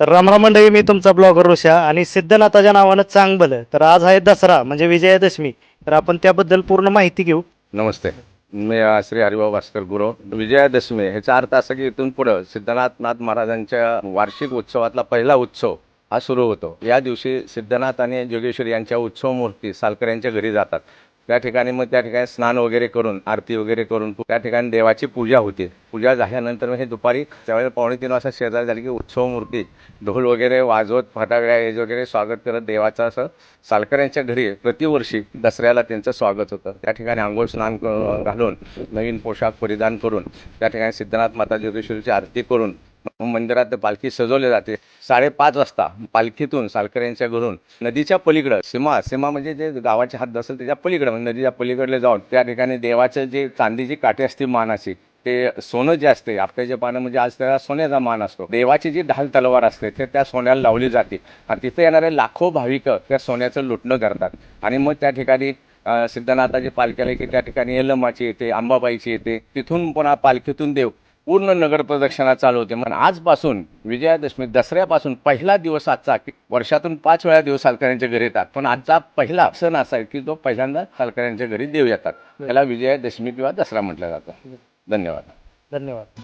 तर रामराम मंडळी मी तुमचा ब्लॉगर रोषा आणि सिद्धनाथाच्या नावानं चांगलं तर आज आहे दसरा म्हणजे विजयादशमी. तर आपण त्याबद्दल पूर्ण माहिती घेऊ. नमस्ते. मी अ, श्री हरिभाऊ भास्कर गुरव. विजयादशमी ह्याचा अर्थ असा की इथून पुढं सिद्धनाथ नाथ महाराजांच्या वार्षिक उत्सवातला पहिला उत्सव हा सुरू होतो. या दिवशी सिद्धनाथ आणि जोगेश्वरी यांच्या उत्सव मूर्ती सालकर यांच्या घरी जातात. त्या ठिकाणी मग त्या ठिकाणी स्नान वगैरे करून आरती वगैरे करून त्या ठिकाणी देवाची पूजा होते. पूजा झाल्यानंतर मग हे दुपारी त्यावेळेला पावणे तीन वाजता शेजार झाली की उत्सव मूर्ती ढोल वगैरे वाजवत फटाकड्या हे वगैरे स्वागत करत देवाचं असं सालकऱ्यांच्या घरी प्रतिवर्षी दसऱ्याला त्यांचं स्वागत होतं. त्या ठिकाणी आंघोळ स्नान क- घालून नवीन पोशाख परिधान करून त्या ठिकाणी सिद्धनाथ माता जोगेश्वरीची आरती करून मंदिरात पालखी सजवली जाते. साडेपाच वाजता पालखीतून सालकर यांच्या घरून नदीच्या पलीकडं सीमा सीमा म्हणजे जे गावाचे हात असेल त्याच्या पलीकडं म्हणजे नदीच्या पलीकडले जाऊन त्या ठिकाणी देवाचं जे चांदीची काठी असते मानाची ते सोनं जे असते आपल्याचे पानं म्हणजे आज त्याला सोन्याचा मान असतो. देवाची जी ढाल तलवार असते ते त्या सोन्याला लावली जाते. आणि तिथे येणारे लाखो भाविक त्या सोन्याचं लुटणं करतात. आणि मग त्या ठिकाणी सिद्धनाथाची पालखी आली की त्या ठिकाणी यल्लमाची येते आंबाबाईची येते. तिथून पुन्हा पालखीतून देव पूर्ण नगर प्रदक्षिणा चालू होते. मग आजपासून विजयादशमी दसऱ्यापासून पहिला दिवस आजचा की वर्षातून पाच वेळा देव सालकऱ्यांच्या घरी येतात. पण आजचा पहिला सण असा आहे की तो पहिल्यांदा सालकऱ्यांच्या घरी देव येतात. त्याला विजयादशमी किंवा दसरा म्हटलं जातं. धन्यवाद. धन्यवाद.